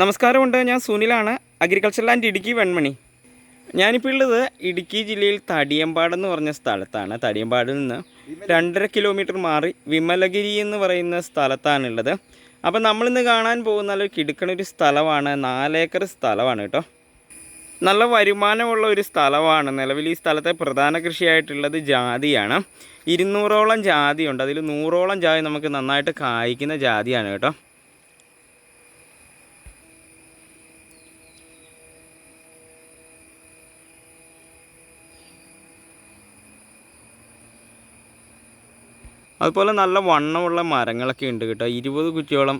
നമസ്കാരമുണ്ട് ഞാൻ സുനിലാണ് അഗ്രികൾച്ചർ ലാൻഡ് ഇടുക്കി വെൺമണി. ഞാനിപ്പോൾ ഉള്ളത് ഇടുക്കി ജില്ലയിൽ തടിയമ്പാട് എന്ന് പറഞ്ഞ സ്ഥലത്താണ്. തടിയമ്പാടിൽ നിന്ന് രണ്ടര കിലോമീറ്റർ മാറി വിമലഗിരി എന്ന് പറയുന്ന സ്ഥലത്താണുള്ളത് അപ്പോൾ നമ്മളിന്ന് കാണാൻ പോകുന്ന നല്ല കിടുക്കണ ഒരു സ്ഥലമാണ് നാലേക്കർ സ്ഥലമാണ് കേട്ടോ. നല്ല വരുമാനമുള്ള ഒരു സ്ഥലമാണ്. നിലവിൽ ഈ സ്ഥലത്തെ പ്രധാന കൃഷിയായിട്ടുള്ളത് ജാതിയാണ്. ഇരുന്നൂറോളം ജാതിയുണ്ട്. അതിൽ നൂറോളം ജാതി നമുക്ക് നന്നായിട്ട് കായ്ക്കുന്ന ജാതിയാണ് കേട്ടോ. അതുപോലെ നല്ല വണ്ണമുള്ള മരങ്ങളൊക്കെ ഉണ്ട് കേട്ടോ. ഇരുപത് കുറ്റിയോളം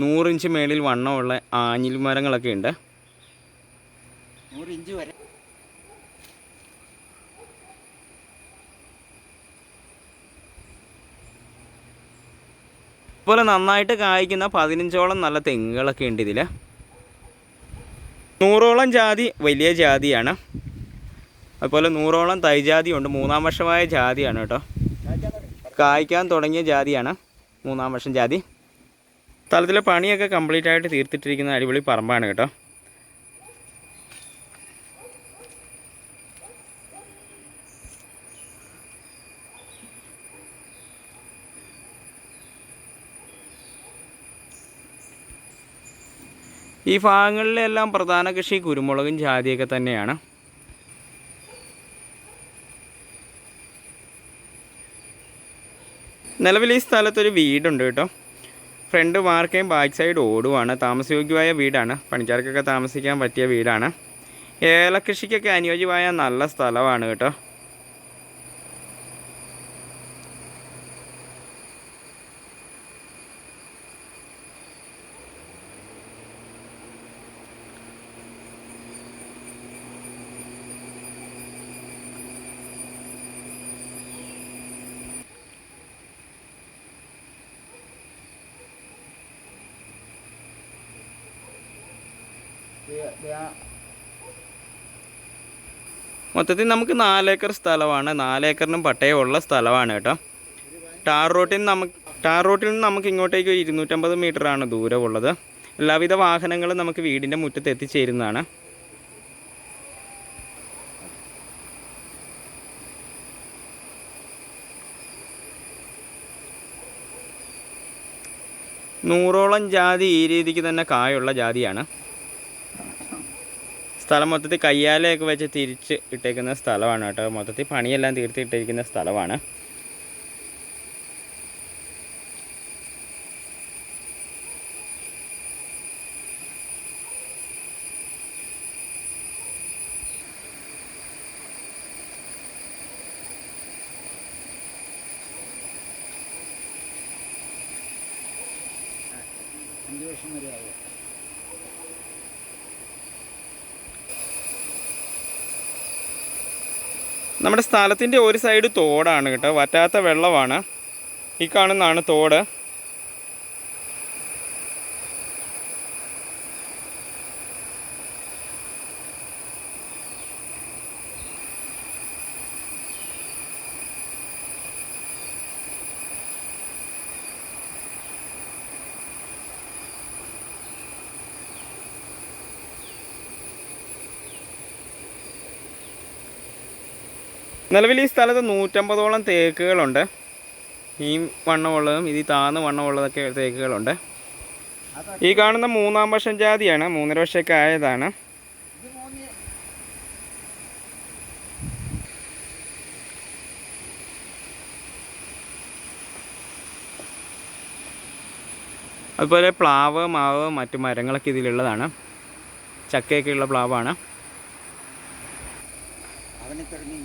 നൂറിഞ്ച് മേളിൽ വണ്ണമുള്ള ആഞ്ഞിൽ മരങ്ങളൊക്കെ ഉണ്ട്. വരെ. അതുപോലെ നന്നായിട്ട് കായ്ക്കുന്ന പതിനഞ്ചോളം നല്ല തെങ്ങുകളൊക്കെ ഉണ്ട് ഇതിൽ നൂറോളം ജാതി വലിയ ജാതിയാണ്. അതുപോലെ നൂറോളം തൈജാതി ഉണ്ട്. മൂന്നാം വർഷമായ ജാതിയാണ് കേട്ടോ. കായ്ക്കാൻ തുടങ്ങിയ ജാതിയാണ് മൂന്നാം വർഷം ജാതി. സ്ഥലത്തിലെ പണിയൊക്കെ കംപ്ലീറ്റ് ആയിട്ട് തീർത്തിട്ടിരിക്കുന്ന അടിപൊളി പറമ്പാണ് കേട്ടോ. ഈ ഭാഗങ്ങളിലെല്ലാം പ്രധാന കൃഷി കുരുമുളകും ജാതിയൊക്കെ തന്നെയാണ്. നിലവിൽ ഈ സ്ഥലത്തൊരു വീടുണ്ട് കേട്ടോ. ഫ്രണ്ട് മാർക്കയും ബാക്ക് സൈഡ് ഓടുവാണ്. താമസയോഗ്യമായ വീടാണ്. പണിക്കാർക്കൊക്കെ താമസിക്കാൻ പറ്റിയ വീടാണ്. ഏലകൃഷിക്കൊക്കെ അനുയോജ്യമായ നല്ല സ്ഥലമാണ് കേട്ടോ. മൊത്തത്തിൽ നമുക്ക് നാലേക്കർ സ്ഥലമാണ്. നാലേക്കറിനും പട്ടയമുള്ള സ്ഥലമാണ് കേട്ടോ. ടാർ റോട്ടിൽ നിന്ന് നമുക്ക് ടാർ റോട്ടിൽ നിന്ന് നമുക്ക് ഇങ്ങോട്ടേക്ക് ഒരു ഇരുന്നൂറ്റമ്പത് ആണ് ദൂരമുള്ളത്. എല്ലാവിധ വാഹനങ്ങളും നമുക്ക് വീടിന്റെ മുറ്റത്ത് എത്തിച്ചേരുന്നതാണ്. നൂറോളം ജാതി ഈ രീതിക്ക് തന്നെ കായുള്ള ജാതിയാണ്. സ്ഥലം മൊത്തത്തിൽ കയ്യാലയൊക്കെ വെച്ച് തിരിച്ച് ഇട്ടേക്കുന്ന സ്ഥലമാണ് കേട്ടോ. മൊത്തത്തിൽ പണിയെല്ലാം തീർത്തിട്ടിരിക്കുന്ന സ്ഥലമാണ്. അഞ്ച് വർഷം വരെ ആകും നമ്മുടെ സ്ഥലത്തിന്റെ ഒരു സൈഡ് തോടാണ് കേട്ടോ. വറ്റാത്ത വെള്ളമാണ്. ഈ കാണുന്നതാണ് തോട്. നിലവിൽ ഈ സ്ഥലത്ത് നൂറ്റമ്പതോളം തേക്കുകളുണ്ട്. ഈ വണ്ണമുള്ളതും ഇത് താന്ന് വണ്ണമുള്ളതൊക്കെ തേക്കുകളുണ്ട്. ഈ കാണുന്ന മൂന്നാം വർഷം ജാതിയാണ്. മൂന്നര വർഷമൊക്കെ ആയതാണ്. അതുപോലെ പ്ലാവ് മാവ് മറ്റു മരങ്ങളൊക്കെ ഇതിലുള്ളതാണ്. ചക്കയൊക്കെയുള്ള പ്ലാവാണ്. അവനെ തുടങ്ങി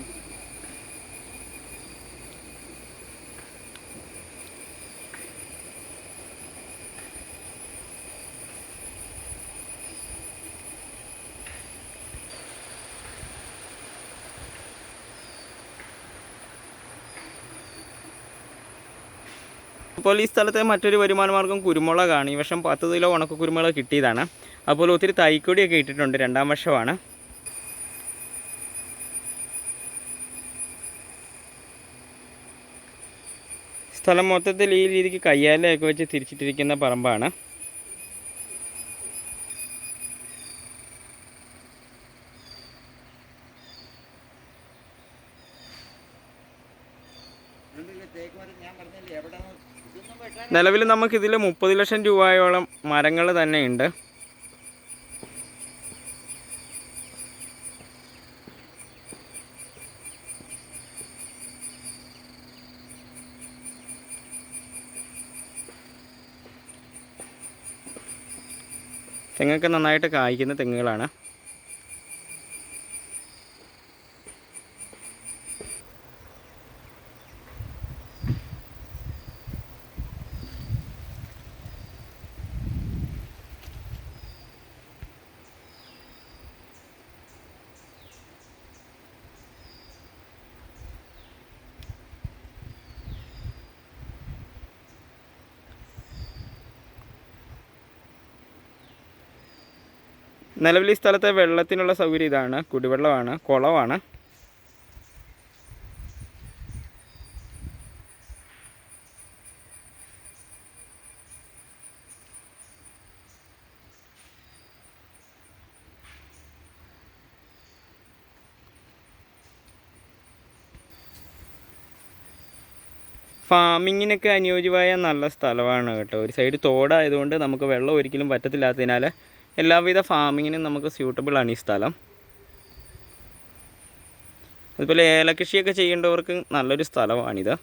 അപ്പോൾ ഈ സ്ഥലത്തെ മറ്റൊരു വരുമാനമാർഗം കുരുമുളകാണ്. ഈ വർഷം പത്ത് കിലോ ഉണക്ക കുരുമുളക് കിട്ടിയതാണ്. അതുപോലെ ഒത്തിരി തൈക്കൊടിയൊക്കെ ഇട്ടിട്ടുണ്ട്. രണ്ടാം വർഷമാണ്. സ്ഥലം മൊത്തത്തിൽ ഈ രീതിക്ക് കയ്യാലയൊക്കെ വെച്ച് തിരിച്ചിട്ടിരിക്കുന്ന പറമ്പാണ്. ഞാൻ പറഞ്ഞില്ലേ? എവിടെ നിലവിൽ നമുക്കിതിൽ മുപ്പത് ലക്ഷം രൂപയോളം മരങ്ങൾ തന്നെയുണ്ട്. തെങ്ങൊക്കെ നന്നായിട്ട് കായ്ക്കുന്ന തെങ്ങുകളാണ്. നിലവിൽ ഈ സ്ഥലത്തെ വെള്ളത്തിനുള്ള സൗകര്യം ഇതാണ്. കുടിവെള്ളമാണ് കുളമാണ്. ഫാമിങ്ങിനൊക്കെ അനുയോജ്യമായ നല്ല സ്ഥലമാണ് കേട്ടോ. ഒരു സൈഡ് തോടായതുകൊണ്ട് നമുക്ക് വെള്ളം ഒരിക്കലും പറ്റത്തില്ലാത്തതിനാൽ എല്ലാവിധ ഫാമിങ്ങിനും നമുക്ക് സ്യൂട്ടബിൾ ആണ് ഈ സ്ഥലം. അതുപോലെ ഏലകൃഷിയൊക്കെ ചെയ്യേണ്ടവർക്ക് നല്ലൊരു സ്ഥലമാണിത്.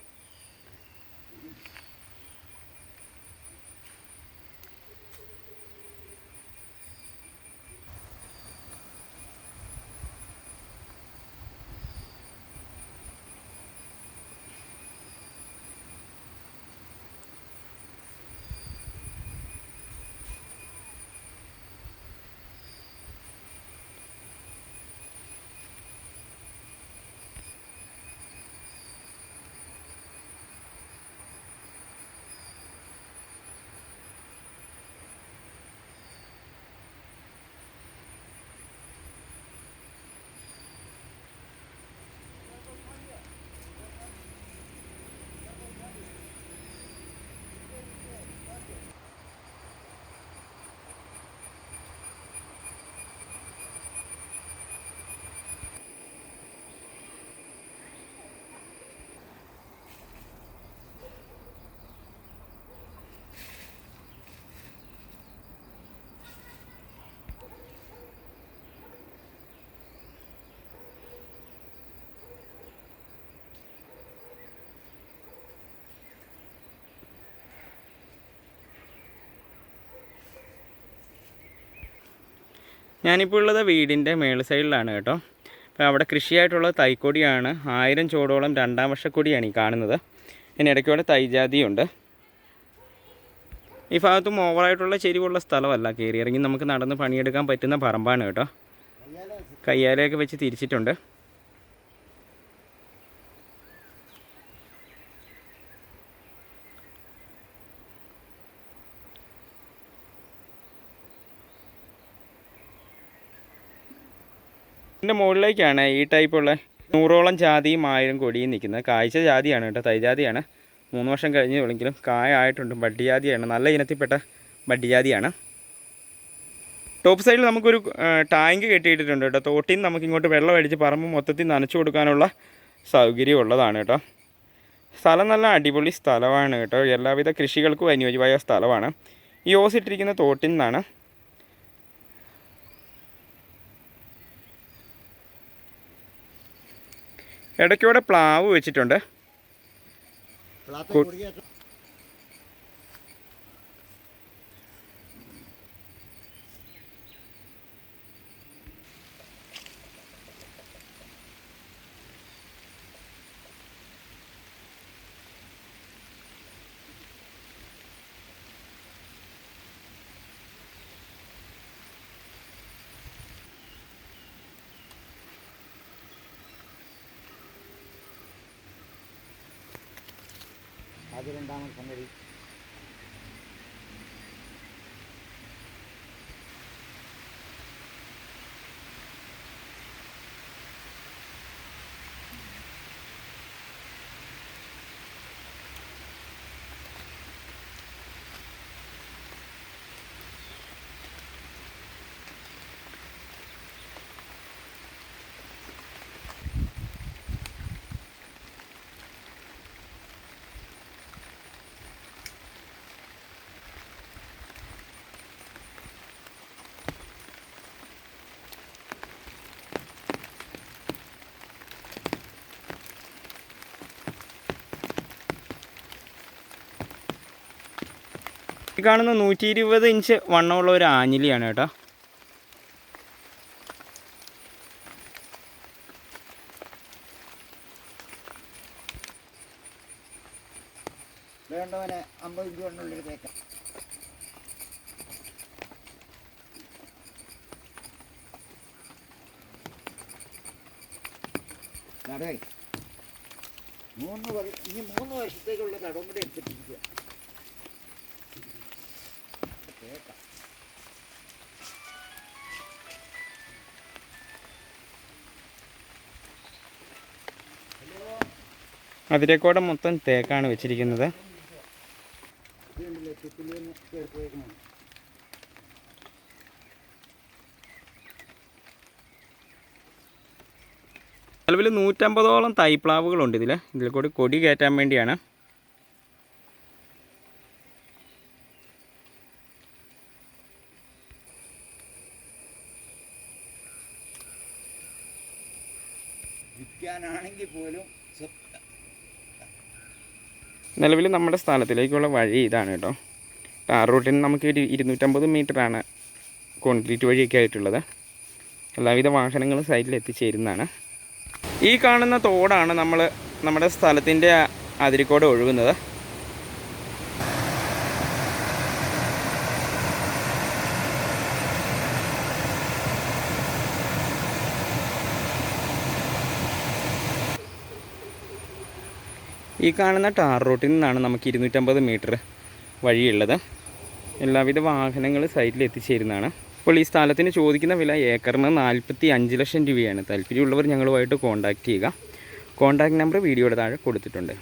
ഞാനിപ്പോൾ ഉള്ളത് വീടിന്റെ മേൾ സൈഡിലാണ് കേട്ടോ. അപ്പോൾ അവിടെ കൃഷിയായിട്ടുള്ള തൈക്കൊടിയാണ്. ആയിരം ചോടോളം രണ്ടാം വർഷക്കൊടിയാണ് ഈ കാണുന്നത്. ഇതിന് ഇടയ്ക്കൂടെ തൈജാതിയുണ്ട്. ഈ ഭാഗത്തും ഓവറായിട്ടുള്ള ചെരിവുള്ള സ്ഥലമല്ല കയറി ഇറങ്ങി നമുക്ക് നടന്ന് പണിയെടുക്കാൻ പറ്റുന്ന പറമ്പാണ് കേട്ടോ. കയ്യാലയൊക്കെ വെച്ച് തിരിച്ചിട്ടുണ്ട്. ഇതിന്റെ മുകളിലേക്കാണ് ഈ ടൈപ്പുള്ള നൂറോളം ജാതിയും ആയിരം കൊടിയും നിൽക്കുന്നത്. കാഴ്ച ജാതിയാണ് കേട്ടോ തൈജാതിയാണ് മൂന്ന് വർഷം കഴിഞ്ഞേ ഉള്ളെങ്കിലും കായ ആയിട്ടുണ്ട് ബഡ്ഡിജാതിയാണ് നല്ല ഇനത്തിൽപ്പെട്ട ബഡ്ഡിജാതിയാണ് ടോപ്പ് സൈഡിൽ നമുക്കൊരു ടാങ്ക് കെട്ടിയിട്ടിട്ടുണ്ട് കേട്ടോ. തോട്ടിൽ നിന്ന് നമുക്ക് ഇങ്ങോട്ട് വെള്ളം അടിച്ച് പറമ്പ് മൊത്തത്തിൽ നനച്ചു കൊടുക്കാനുള്ള സൗകര്യം ഉള്ളതാണ് കേട്ടോ. സ്ഥലം നല്ല അടിപൊളി സ്ഥലമാണ് കേട്ടോ. എല്ലാവിധ കൃഷികൾക്കും അനുയോജ്യമായ സ്ഥലമാണ്. ഈ ഓസിട്ടിരിക്കുന്ന തോട്ടിൽ നിന്നാണ് ഇടയ്ക്കൂടെ പ്ലാവ് വെച്ചിട്ടുണ്ട്. आदि रामा ഈ കാണുന്ന നൂറ്റി ഇരുപത് ഇഞ്ച് വണ്ണമുള്ള ഒരു ആഞ്ഞിലിയാണ് കേട്ടോ. വേണ്ടവനെ അമ്പത് ഇഞ്ച് കൊണ്ടുള്ളൊരു തേക്ക. നടേ. മൂന്ന് ഇനി മൂന്ന് വർഷത്തേക്കുള്ള കടവും കൂടെ എടുത്തിട്ടിരിക്കുക അതിലേക്കൂടെ മൊത്തം തേക്കാണ് വെച്ചിരിക്കുന്നത്. നിലവിൽ നൂറ്റമ്പതോളം തൈപ്ലാവുകളുണ്ട് ഇതിൽ ഇതിൽ കൂടി കൊടി കയറ്റാൻ വേണ്ടിയാണ്. നിലവിൽ നമ്മുടെ സ്ഥലത്തിലേക്കുള്ള വഴി ഇതാണ് കേട്ടോ. ടാർ റൂട്ടിന് നമുക്ക് ഒരു ഇരുന്നൂറ്റമ്പത് ആണ് കോൺക്രീറ്റ് വഴിയൊക്കെ ആയിട്ടുള്ളത്. എല്ലാവിധ വാഹനങ്ങളും സൈഡിൽ എത്തിച്ചേരുന്നതാണ്. ഈ കാണുന്ന തോടാണ് നമ്മൾ നമ്മുടെ സ്ഥലത്തിന്റെ അതിരിക്കോട് ഒഴുകുന്നത്. ഈ കാണുന്ന ടാർ റൂട്ടിൽ നിന്നാണ് നമുക്ക് ഇരുന്നൂറ്റമ്പത് മീറ്റർ വഴിയുള്ളത്. എല്ലാവിധ വാഹനങ്ങൾ സൈഡിൽ എത്തിച്ചേരുന്നതാണ്. അപ്പോൾ ഈ സ്ഥലത്തിന് ചോദിക്കുന്ന വില ഏക്കറിന് നാൽപ്പത്തി അഞ്ച് ലക്ഷം രൂപയാണ്. താല്പര്യമുള്ളവർ ഞങ്ങളുമായിട്ട് കോൺടാക്റ്റ് ചെയ്യുക. കോൺടാക്ട് നമ്പർ വീഡിയോയുടെ താഴെ കൊടുത്തിട്ടുണ്ട്.